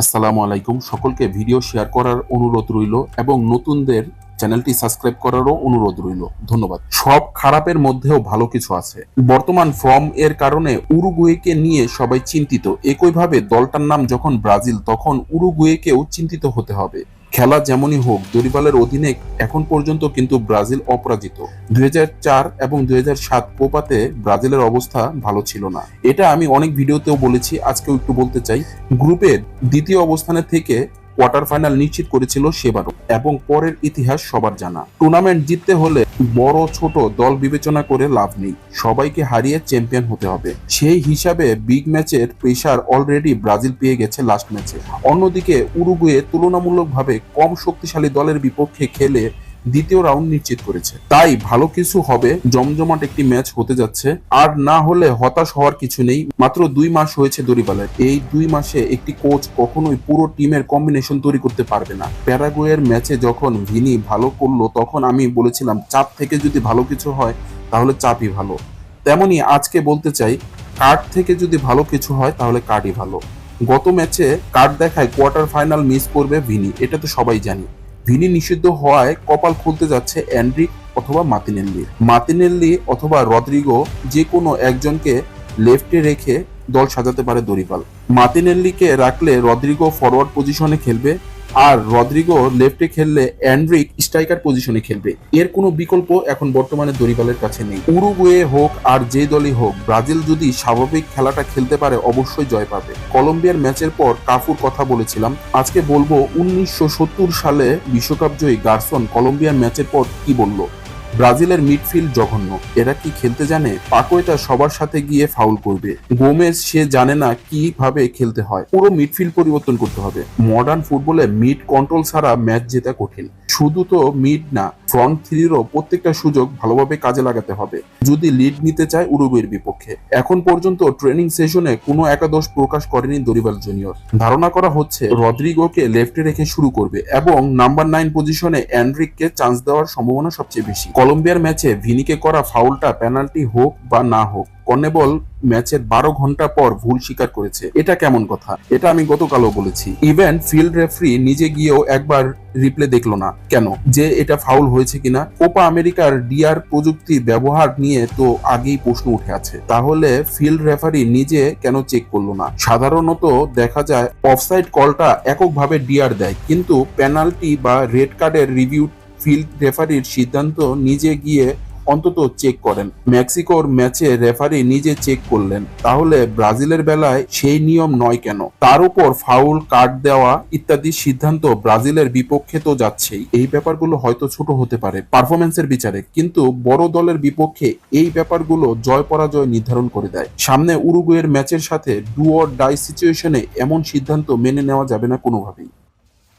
আসসালামু আলাইকুম। সকলকে ভিডিও শেয়ার করার অনুরোধ রইল এবং নতুনদের চ্যানেলটি সাবস্ক্রাইব করারও অনুরোধ রইল। ধন্যবাদ। সব খারাপের মধ্যেও ভালো কিছু আছে। বর্তমান ফর্ম এর কারণে উরুগুয়েকে নিয়ে সবাই চিন্তিত। একইভাবে দলটার নাম যখন ব্রাজিল, তখন উরুগুয়েকেও চিন্তিত হতে হবে। খেলা যেমনই হোক দরিবালের অধীনে এখন পর্যন্ত কিন্তু ব্রাজিল অপরাজিত। দুই হাজার চার এবং দুই কোপাতে ব্রাজিলের অবস্থা ভালো ছিল না। এটা আমি অনেক ভিডিওতেও বলেছি, আজকেও একটু বলতে চাই। গ্রুপের দ্বিতীয় অবস্থানে থেকে কোয়ার্টার ফাইনাল নিশ্চিত করেছিল সেবারও, এবং পরের ইতিহাস সবার জানা। টুর্নামেন্ট জিততে হলে বড় ছোট দল বিবেচনা করে লাভ নেই, সবাইকে হারিয়ে চ্যাম্পিয়ন হতে হবে। সেই হিসাবে বিগ ম্যাচের প্রেশার অলরেডি ব্রাজিল পেয়ে গেছে লাস্ট ম্যাচে। অন্যদিকে উরুগুয়ে তুলনামূলকভাবে কম শক্তিশালী দলের বিপক্ষে খেলে দ্বিতীয় রাউন্ড নিশ্চিত করেছে। তাই ভালো কিছু হবে, জমজমাট একটি ম্যাচ হতে যাচ্ছে। আর না হলে হতাশ হওয়ার কিছু নেই। মাত্র দুই মাস হয়েছে দরিবালের। এই দুই মাসে একটি কোচ কখনোই পুরো টিমের কম্বিনেশন তৈরি করতে পারবে না। প্যারাগুয়ের ম্যাচে যখন ভিনি ভালো করল, তখন আমি বলেছিলাম, চাপ থেকে যদি ভালো কিছু হয়, তাহলে চাপই ভালো। তেমনি আজকে বলতে চাই কার্ড থেকে যদি ভালো কিছু হয়, তাহলে কার্ডই ভালো। গত ম্যাচে কার্ড দেখায় কোয়ার্টার ফাইনাল মিস করবে ভিনি। এটা তো সবাই জানি। ভিনি নিষিদ্ধ হওয়ায় কপাল খুলতে যাচ্ছে অ্যান্ড্রি অথবা মাতিনেল্লি মাতিনেল্লি অথবা রদ্রিগো যে কোনো একজনকে লেফটে রেখে দল সাজাতে পারে দরিপাল মাতিনেল্লিকে রাখলে রদ্রিগো ফরওয়ার্ড পজিশনে খেলবে আর রদ্রিগো লেফটে খেললে অ্যান্ড্রিক স্ট্রাইকার পজিশনে খেলবে। এর কোনো বিকল্প এখন বর্তমানে দরিবালের কাছে নেই। উরুগুয়ে হোক আর যে দলই হোক, ব্রাজিল যদি স্বাভাবিক খেলাটা খেলতে পারে, অবশ্যই জয় পাবে। কলম্বিয়ার ম্যাচের পর কাফুর কথা বলেছিলাম। আজকে বলব, উনিশশো সত্তর সালে বিশ্বকাপ জয়ী গার্সন কলম্বিয়ার ম্যাচের পর কি বলল? ব্রাজিলের মিডফিল্ড জঘন্য। এরা কি খেলতে জানে? পাকোয়েটা সবার সাথে গিয়ে ফাউল করবে। গোমেজ, সে জানে না কীভাবে খেলতে হয়। পুরো মিডফিল্ড পরিবর্তন করতে হবে। মডার্ন ফুটবলে মিড কন্ট্রোল ছাড়া ম্যাচ জেতা কঠিন। শুধু তো মিড না ফ্রন্ট থ্রিরও প্রত্যেকটা সুযোগ ভালোভাবে কাজে লাগাতে হবে। যদি লিড নিতে চায় উরুগুয়ের বিপক্ষে। এখন পর্যন্ত ট্রেনিং সেশনে কোনো একাদশ প্রকাশ করেনি দরিবাল জুনিয়র ধারণা করা হচ্ছে রদ্রিগোকে লেফটে রেখে শুরু করবে এবং নাম্বার নাইন পজিশনে অ্যান্ড্রিককে চান্স দেওয়ার সম্ভাবনা সবচেয়ে বেশি। কলম্বিয়ার ম্যাচে ভিনিকে করা ফাউলটা পেনাল্টি হোক বা না হোক। কর্নেবল ম্যাচের বারো ঘণ্টা পর ভুল স্বীকার করেছে। এটা কেমন কথা? এটা আমি গতকালও বলেছি। ইভেন্ট ফিল্ড রেফারি নিজে গিয়েও একবার রিপ্লে দেখল না। কেন? যে এটা ফাউল হয়েছে কিনা? কোপা আমেরিকার ডিআর প্রযুক্তি ব্যবহার নিয়ে তো আগেই প্রশ্ন উঠে আছে। তাহলে ফিল্ড রেফারি নিজে কেন চেক করল না? সাধারণত দেখা যায় অফসাইড কলটা এককভাবে ডিআর দেয়, কিন্তু পেনাল্টি বা রেড কার্ডের রিভিউ ফিল্ড রেফারির সিদ্ধান্ত নিজে গিয়ে অন্তত চেক করেন। মেক্সিকোর ম্যাচে রেফারি নিজে চেক করলেন। তাহলে ব্রাজিলের বেলায় সেই নিয়ম নয় কেন? তার উপর ফাউল কার্ড দেওয়া ইত্যাদি সিদ্ধান্ত ব্রাজিলের বিপক্ষে তো যাচ্ছেই। এই ব্যাপারগুলো হয়তো ছোট হতে পারে পারফরমেন্সের বিচারে। কিন্তু বড় দলের বিপক্ষে এই ব্যাপারগুলো জয় পরাজয় নির্ধারণ করে দেয়। সামনে উরুগুয়ের ম্যাচের সাথে ডু অর ডাই সিচুয়েশনে এমন সিদ্ধান্ত মেনে নেওয়া যাবে না কোনোভাবেই।